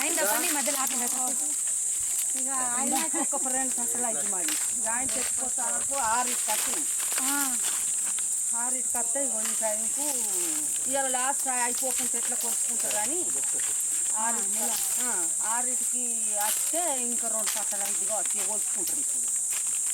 అయిందా పని మధ్యలో ఆకుండా ఇక ఆయన ఒక రెండు సంవత్సరాలు అయితే మరి ఆయన వరకు ఆరు కట్టినాం ఆరు కట్టే ఇగో టైంకు ఇవాళ లాస్ట్ అయిపోకుండా ఎట్లా కొట్టుకుంటారు అని ఆరు ఆరింటికి వస్తే ఇంకా రెండు సంవత్సరాలు అయితే వచ్చి కొట్టుకుంటారు ఇప్పుడు.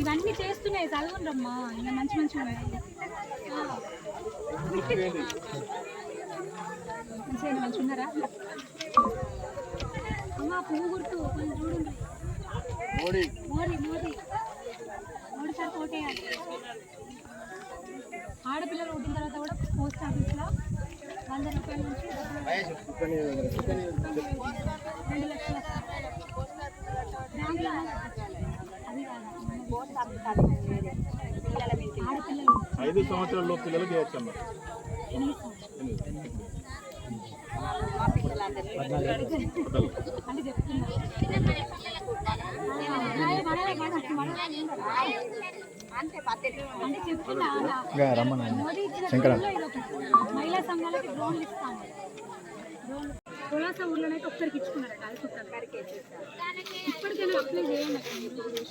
ఇవన్నీ చేస్తున్నాయి చదవండమ్మా. ఇంకా మంచి మంచి ఉన్నాయి. మంచిగా మంచి ఉన్నారా? అమ్మా పువ్వు గుర్తు. కొంచెం చూడండి. మోడీ మోడీ మోడీ. కోటేయాలి ఆడపిల్లలు పుట్టిన తర్వాత కూడా పోస్ట్ ఆఫీస్లో వంద రూపాయల నుంచి రెండు లక్షల బ్యాంకులో అది కాదు. ఆడపిల్లలు. ఐదు సంవత్సరాల పిల్లలు సంవత్సరాలు. చెప్తున్నా మహిళా సంఘాలకి డ్రోన్లు ఇస్తాము డ్రోన్ కులాస ఒక్కరికి ఇచ్చుకున్నారట అది ఇప్పటికైనా అప్లై చేయండి అందరూ.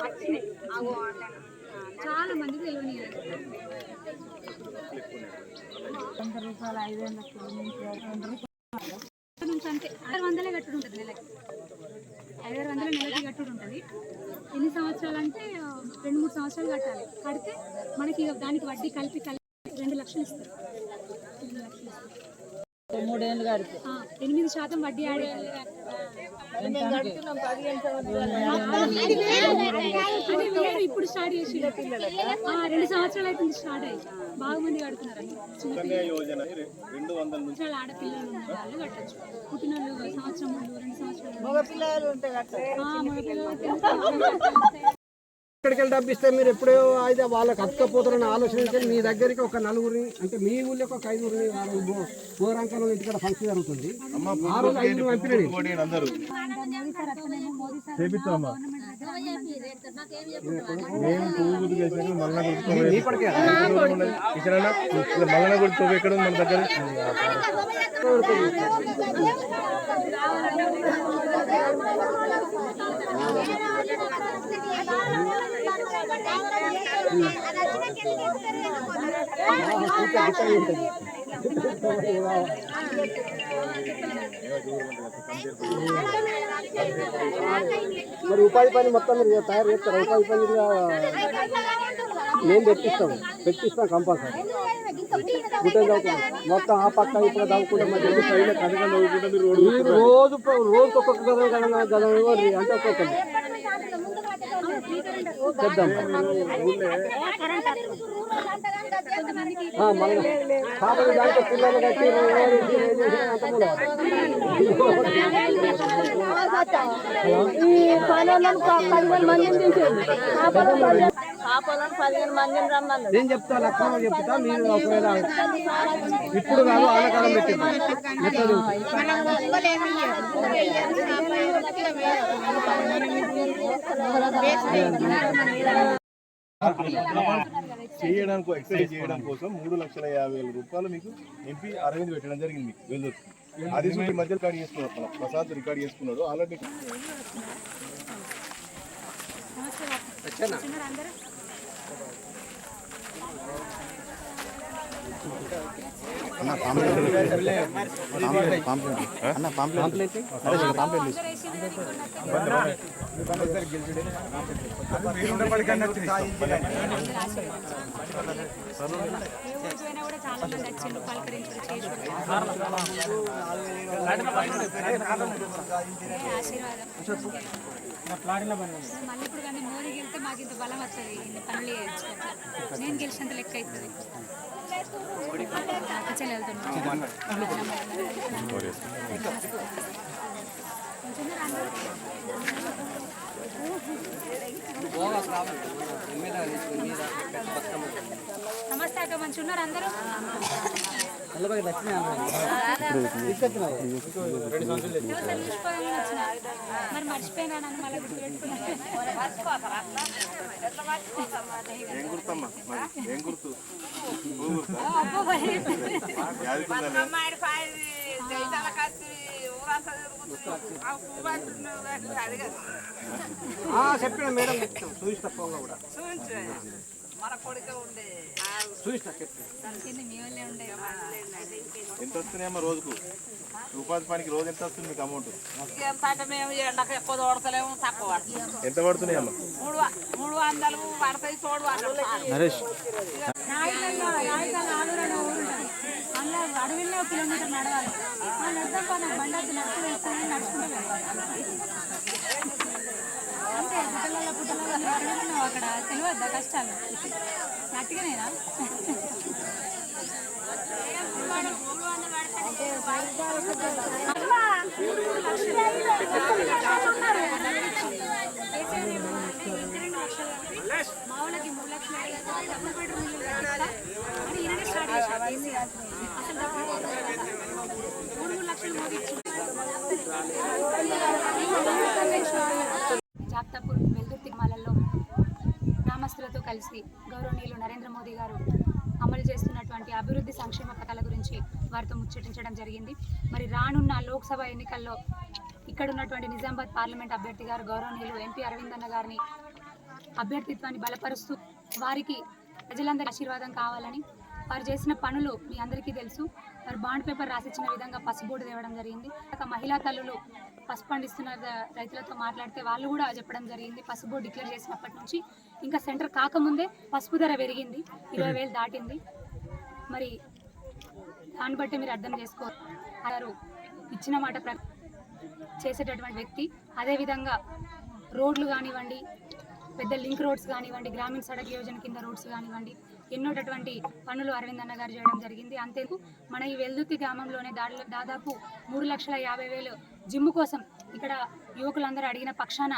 వచ్చినాయి విషయకన్నా చాలా మంది తెలియని వంద రూపాయలు ఐదు వందల నుంచి అంతే ఆరు వందలే కట్టుడు ఉంటుంది నెలకి. ఐదారు వందల నెలకి కట్టుడు ఉంటుంది. ఎన్ని సంవత్సరాలు అంటే రెండు మూడు సంవత్సరాలు కట్టాలి. కడితే మనకి దానికి వడ్డీ కలిపి కలిపి రెండు లక్షలు ఇస్తారు. మూడేళ్ళు కడితే. ఎనిమిది శాతం వడ్డీ ఆడే ఇప్పుడు స్టార్ట్ చేసి రెండు సంవత్సరాలు అవుతుంది స్టార్ట్ అయ్యి. బాగా మంది సంవత్సరాలు ఆడపిల్లలు వాళ్ళు కట్టచ్చు. పుట్టిన సంవత్సరం రెండు సంవత్సరాలు మగ ఇక్కడికి వెళ్ళి డబ్బిస్తే మీరు ఎప్పుడో అయితే వాళ్ళకి అతుకపోతారని ఆలోచించి మీ దగ్గరికి ఒక నలుగురిని అంటే మీ ఊళ్ళోకి ఒక ఐదుగురిని బోరంకలో ఇంటికాడ ఫంక్షన్ జరుగుతుంది. ఆ రోజు ఐదుగురు పంపిణీ అందరూ. మోదీ సార్ అతనేమో మోదీ సార్ చేపిస్తామా గవర్నమెంట్ మేము పువ్వు గుర్తు చేసాక మళ్ళా గుర్తు ఇక్కడ మళ్ళా గుర్తు ఎక్కడ ఉంది మన దగ్గర మరి ఉపాధి పని మొత్తం మీరు తయారు చేస్తారు? ఉపాధి పని మేము పెట్టిస్తాం? పెట్టిస్తాం కంపల్సరీ. గుట్ట మొత్తం ఆ పక్క ఇప్పుడు చదువుకుంటే మరి మీరు రోజు ప- రోజుకి ఒక్కొక్క గదం గదం అంటే ఒక్కొక్కటి. దాంట్లో పిల్లలు కట్టి. ఈ పనులను పదిహేను మందిని తీసేది కాపాలను పదిహేను మందిని రమ్మన్నారు. నేను చెప్తా మీరు ఒకవేళ ఇప్పుడు కాదు ఆనకాలం పెట్టింది. మెత్తది చేయడానికి ఎక్సర్సైజ్ చేయడం కోసం మూడు లక్షల యాభై వేల రూపాయలు మీకు ఎంపీ అరవింద్ పెట్టడం జరిగింది మీకు వెల్లురు అది ఈ మధ్య రికార్డ్ చేసుకున్నాడు మన. ప్రసాద్ రికార్డ్ చేసుకున్నాడు. ఆల్రెడీ అన్న పాంప్లెట్ పాంప్లెట్ పోయినా కూడా చాలా మంది మళ్ళీ ఇప్పుడు కానీ మోడీ గెలితే మాకు ఇంత బలం వస్తుంది ఇన్ని పనులు చేయొచ్చు నేను గెలిచినంత లెక్క అవుతుంది. నమస్తే అక్క మంచి ఉన్నారు అందరూ? మరి మర్చిపోయినా మళ్ళీ చెప్పిన మేడం చెప్తాం. చూసిన ఫోన్లో కూడా. చూపించు మన కొడుకే ఉండే. చూసిన ఎంత వస్తున్నాయమ్మా రోజుకు? ఉపాధి పనికి రోజు ఎంత వస్తుంది మీకు అమౌంట్ ఎండకు ఎక్కువ తోడతలేము తక్కువ పడుతుంది. ఎంత పడుతున్నాయమ్మా? మూడు మూడు వందలు పడతాయి తోడు నరేష్. అడవిలో కిలోమీటర్ నడవాలి. వాళ్ళు పని బండి నడుచుకుంటూ పుట్టలలో పుట్టలలో అడుగుతున్నావు అక్కడ? తెలియద్దా కష్టాలు? గట్టిగానేనా? మావులకి మూడు లక్షలు అని ఈయననే స్టార్ట్ చేశారు. కేసీఆర్. అసలు డబ్బులు మూడు మూడు లక్షలు మోదీ నాక్తాపూర్ వెల్దుర్ వెల్దుర్తి గ్రామస్తులతో కలిసి గౌరవనీయులు నరేంద్ర మోదీ గారు అమలు చేస్తున్నటువంటి అభివృద్ధి సంక్షేమ పథకాల గురించి వారితో ముచ్చటించడం జరిగింది. మరి రానున్న లోక్సభ ఎన్నికల్లో ఇక్కడ ఉన్నటువంటి నిజామాబాద్ పార్లమెంట్ అభ్యర్థి గారు గౌరవనీయులు ఎంపీ అరవింద్ అన్న గారిని అభ్యర్థిత్వాన్ని బలపరుస్తూ వారికి ప్రజలందరి ఆశీర్వాదం కావాలని వారు చేసిన పనులు మీ అందరికీ తెలుసు. వారు బాండ్ పేపర్ రాసిచ్చిన విధంగా పసుబోర్డు తేవడం జరిగింది. మహిళా తల్లులు పసుపు పండిస్తున్న రైతులతో మాట్లాడితే వాళ్ళు కూడా చెప్పడం జరిగింది. పసుపు డిక్లేర్ చేసినప్పటి నుంచి ఇంకా సెంటర్ కాకముందే పసుపు ధర పెరిగింది. ఇరవై వేలు దాటింది. మరి దాన్ని బట్టి మీరు అర్థం చేసుకోరు ఇచ్చిన మాట ప్ర చేసేటటువంటి వ్యక్తి. అదేవిధంగా రోడ్లు కానివ్వండి పెద్ద లింక్ రోడ్స్ కానివ్వండి గ్రామీణ సడక్ యోజన కింద రోడ్స్ కానివ్వండి ఎన్నోటటువంటి పనులు అరవింద్ అన్న గారు చేయడం జరిగింది. అంతేకు మన ఈ వెల్దుర్తి గ్రామంలోనే దాడిలో దాదాపు మూడు లక్షల యాభై వేలు జిమ్ కోసం ఇక్కడ యువకులందరూ అడిగిన పక్షాన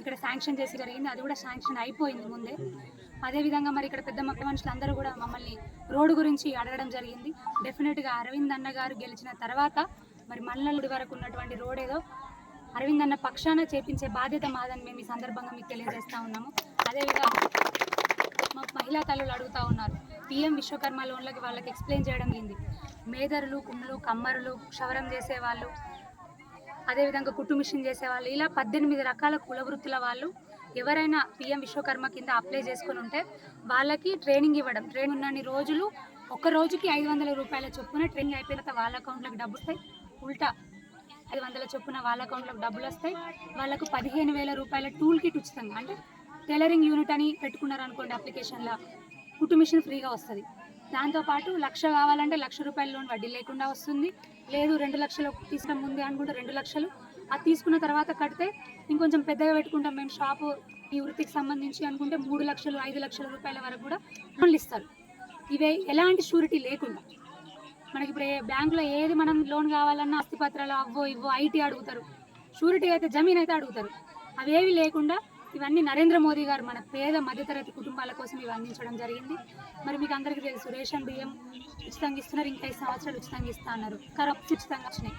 ఇక్కడ శాంక్షన్ చేసి జరిగింది. అది కూడా శాంక్షన్ అయిపోయింది ముందే. అదేవిధంగా మరి ఇక్కడ పెద్ద మొక్క మనుషులు అందరూ కూడా మమ్మల్ని రోడ్డు గురించి అడగడం జరిగింది. డెఫినెట్గా అరవింద్ అన్న గారు గెలిచిన తర్వాత మరి మల్లలుడి వరకు ఉన్నటువంటి రోడ్ ఏదో అరవింద్ అన్న పక్షాన చేపించే బాధ్యత మాదని మేము ఈ సందర్భంగా మీకు తెలియజేస్తా ఉన్నాము. అదేవిధంగా మాకు మహిళా తల్లులు అడుగుతా ఉన్నారు. పిఎం విశ్వకర్మ లోన్లకి వాళ్ళకి ఎక్స్ప్లెయిన్ చేయడం ఏంది? మేదరులు కుమ్ములు కమ్మరులు క్షవరం చేసేవాళ్ళు అదేవిధంగా కుట్టు మిషన్ చేసేవాళ్ళు ఇలా పద్దెనిమిది రకాల కుల వృత్తుల వాళ్ళు ఎవరైనా పిఎం విశ్వకర్మ కింద అప్లై చేసుకుని ఉంటే వాళ్ళకి ట్రైనింగ్ ఇవ్వడం. ట్రైనింగ్ ఉన్నన్ని రోజులు ఒక రోజుకి ఐదు వందల రూపాయల చొప్పున ట్రైనింగ్ అయిపోయిన తర్వాత వాళ్ళ అకౌంట్లోకి డబ్బు వస్తాయి. ఉల్టా ఐదు వందల చొప్పున వాళ్ళ అకౌంట్లోకి డబ్బులు వస్తాయి. వాళ్ళకు పదిహేను వేల రూపాయల టూల్ కిట్ ఉచితంగా. అంటే టైలరింగ్ యూనిట్ అని పెట్టుకున్నారు అనుకోండి అప్లికేషన్లో. కుట్టు మిషన్ ఫ్రీగా వస్తుంది. దాంతోపాటు లక్ష కావాలంటే లక్ష రూపాయల లోన్ వడ్డీ లేకుండా వస్తుంది. లేదు రెండు లక్షలు తీసుకోవడం ముందే అనుకుంటే రెండు లక్షలు. అది తీసుకున్న తర్వాత కడితే ఇంకొంచెం పెద్దగా పెట్టుకుంటాం. మేము షాపు ఈ వృత్తికి సంబంధించి అనుకుంటే మూడు లక్షలు ఐదు లక్షల రూపాయల వరకు కూడా లోన్లు ఇస్తారు. ఇవే ఎలాంటి షూరిటీ లేకుండా. మనకి ఇప్పుడు ఏ బ్యాంకులో ఏది మనం లోన్ కావాలన్నా ఆస్తిపత్రాలు అవ్వో ఇవ్వో ఐటీ అడుగుతారు. షూరిటీ అయితే జమీన్ అయితే అడుగుతారు. అవేవి లేకుండా ఇవన్నీ నరేంద్ర మోదీ గారు మన పేద మధ్యతరగతి కుటుంబాల కోసం ఇవి అందించడం జరిగింది. మరి మీకు అందరికీ తెలుసు రేషన్ బియ్యం ఉచితంగా ఇస్తున్నారు ఇంకా ఐదు సంవత్సరాలు ఉచితంగా ఇస్తా అన్నారు. కరప్ట్ ఉచితంగా వచ్చినాయి.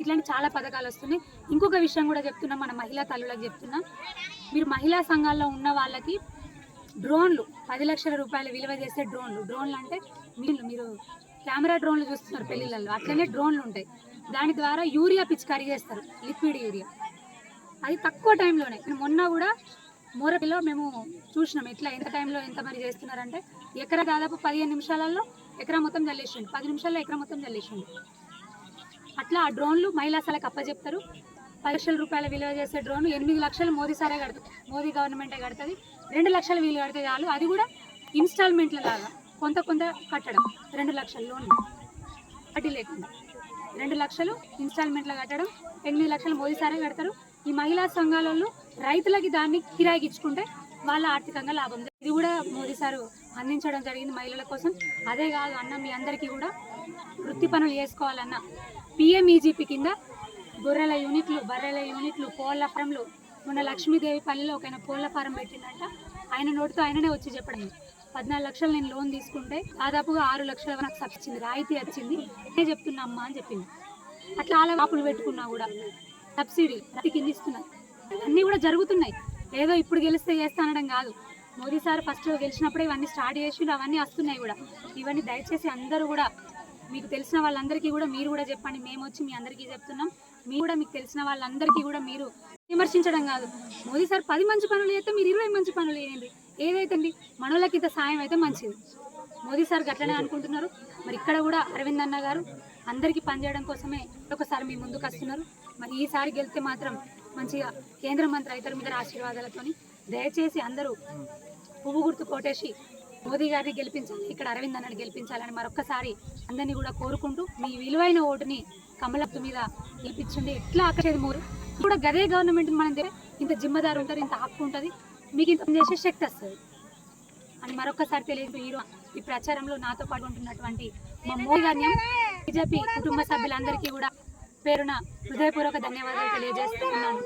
ఇట్లాంటి చాలా పథకాలు వస్తున్నాయి. ఇంకొక విషయం కూడా చెప్తున్నా మన మహిళా తల్లులకు చెప్తున్నా. మీరు మహిళా సంఘాల్లో ఉన్న వాళ్ళకి డ్రోన్లు పది లక్షల రూపాయలు విలువ చేసే డ్రోన్లు. డ్రోన్లు అంటే మీరు మీరు కెమెరా డ్రోన్లు చూస్తున్నారు పెళ్ళిళ్ళల్లో. అట్లనే డ్రోన్లు ఉంటాయి. దాని ద్వారా యూరియా పిచికారీ చేస్తారు లిక్విడ్ యూరియా. అది తక్కువ టైంలోనే. మొన్న కూడా మోరపిలో మేము చూసినాం. ఎట్లా ఎంత టైంలో ఎంత మరి చేస్తున్నారంటే ఎకరా దాదాపు పదిహేను నిమిషాలలో ఎకరా మొత్తం చల్లేసిండు. పది నిమిషాల్లో ఎకరా మొత్తం చల్లేసిండు. అట్లా ఆ డ్రోన్లు మహిళా శాలకు అప్పచెప్తారు పది లక్షల రూపాయల విలువ చేసే డ్రోన్ ఎనిమిది లక్షలు మోదీ సారే కడుతుంది మోదీ గవర్నమెంటే కడుతుంది. రెండు లక్షల విలువ కడితే చాలు. అది కూడా ఇన్స్టాల్మెంట్ల లాగా. కొంత కొంత కట్టడం. రెండు లక్షల లోన్. వడ్డీ లేకుండా. రెండు లక్షలు ఇన్స్టాల్మెంట్లో కట్టడం. ఎనిమిది లక్షలు మోదీ సారే కడతారు. ఈ మహిళా సంఘాలలో రైతులకి దాన్ని కిరాయికి ఇచ్చుకుంటే వాళ్ళ ఆర్థికంగా లాభం. ఇది కూడా మోదీ సారు అందించడం జరిగింది మహిళల కోసం. అదే కాదు అన్న మీ అందరికీ కూడా వృత్తి పనులు చేసుకోవాలన్న పిఎంఈజీపీ కింద గొర్రెల యూనిట్లు బర్రెల యూనిట్లు కోళ్ళ ఫారంలు మొన్న లక్ష్మీదేవి పల్లెలో ఒక ఆయన కోళ్ళ ఫారం పెట్టిందంట. ఆయన నోటితో ఆయననే వచ్చి చెప్పడం. పద్నాలుగు లక్షలు నేను లోన్ తీసుకుంటే దాదాపుగా ఆరు లక్షల నాకు సబ్సిడీ రాయితీ వచ్చింది. నేనే చెప్తున్నా అమ్మా అని చెప్పింది. అట్లా అలా ఆపులు పెట్టుకున్నా కూడా. సబ్సిడీ ప్రతి కింద ఇస్తున్నారు అన్నీ కూడా జరుగుతున్నాయి. ఏదో ఇప్పుడు గెలిస్తే చేస్తా అనడం కాదు. మోదీ సార్ ఫస్ట్ గెలిచినప్పుడే ఇవన్నీ స్టార్ట్ చేసి అవన్నీ వస్తున్నాయి కూడా. ఇవన్నీ దయచేసి అందరూ కూడా మీకు తెలిసిన వాళ్ళందరికీ కూడా మీరు కూడా చెప్పండి. మేము వచ్చి మీ అందరికీ చెప్తున్నాం. మీరు కూడా మీకు తెలిసిన వాళ్ళందరికీ కూడా మీరు విమర్శించడం కాదు. మోదీ సార్ పది మంచి పనులు చేస్తే మీరు ఇరవై మంచి పనులు చేయండి. ఏదైతే అండి మనోళ్ళకి ఇంత సాయం అయితే మంచిది. మోదీ సార్ గట్లనే అనుకుంటున్నారు. మరి ఇక్కడ కూడా అరవింద్ అన్న గారు అందరికీ పనిచేయడం కోసమే ఒకసారి మీ ముందుకు వస్తున్నారు. మరి ఈసారి గెలిస్తే మాత్రం మంచిగా కేంద్ర మంత్రి రైతుల మీద ఆశీర్వాదాలతో దయచేసి అందరూ పువ్వు గుర్తు కొట్టేసి మోదీ గారిని గెలిపించాలి ఇక్కడ అరవింద్ అన్నని గెలిపించాలని మరొకసారి అందరినీ కూడా కోరుకుంటూ మీ విలువైన ఓటుని కమలత్తు మీద గెలిపించండి. ఎట్లా ఆకర్షేది మోరు కూడా గదే గవర్నమెంట్ మనం ఇంత జిమ్మదారు ఉంటారు ఇంత హక్కు ఉంటుంది మీకు ఇంత చేసే శక్తి వస్తుంది. అని మరొకసారి తెలియదు ఈ ఈ ప్రచారంలో నాతో పాటు ఉంటున్నటువంటి మా మోదీ గారిని బీజేపీ కుటుంబ సభ్యులందరికీ కూడా పేరున హృదయపూర్వక ధన్యవాదాలు తెలియజేస్తున్నాను.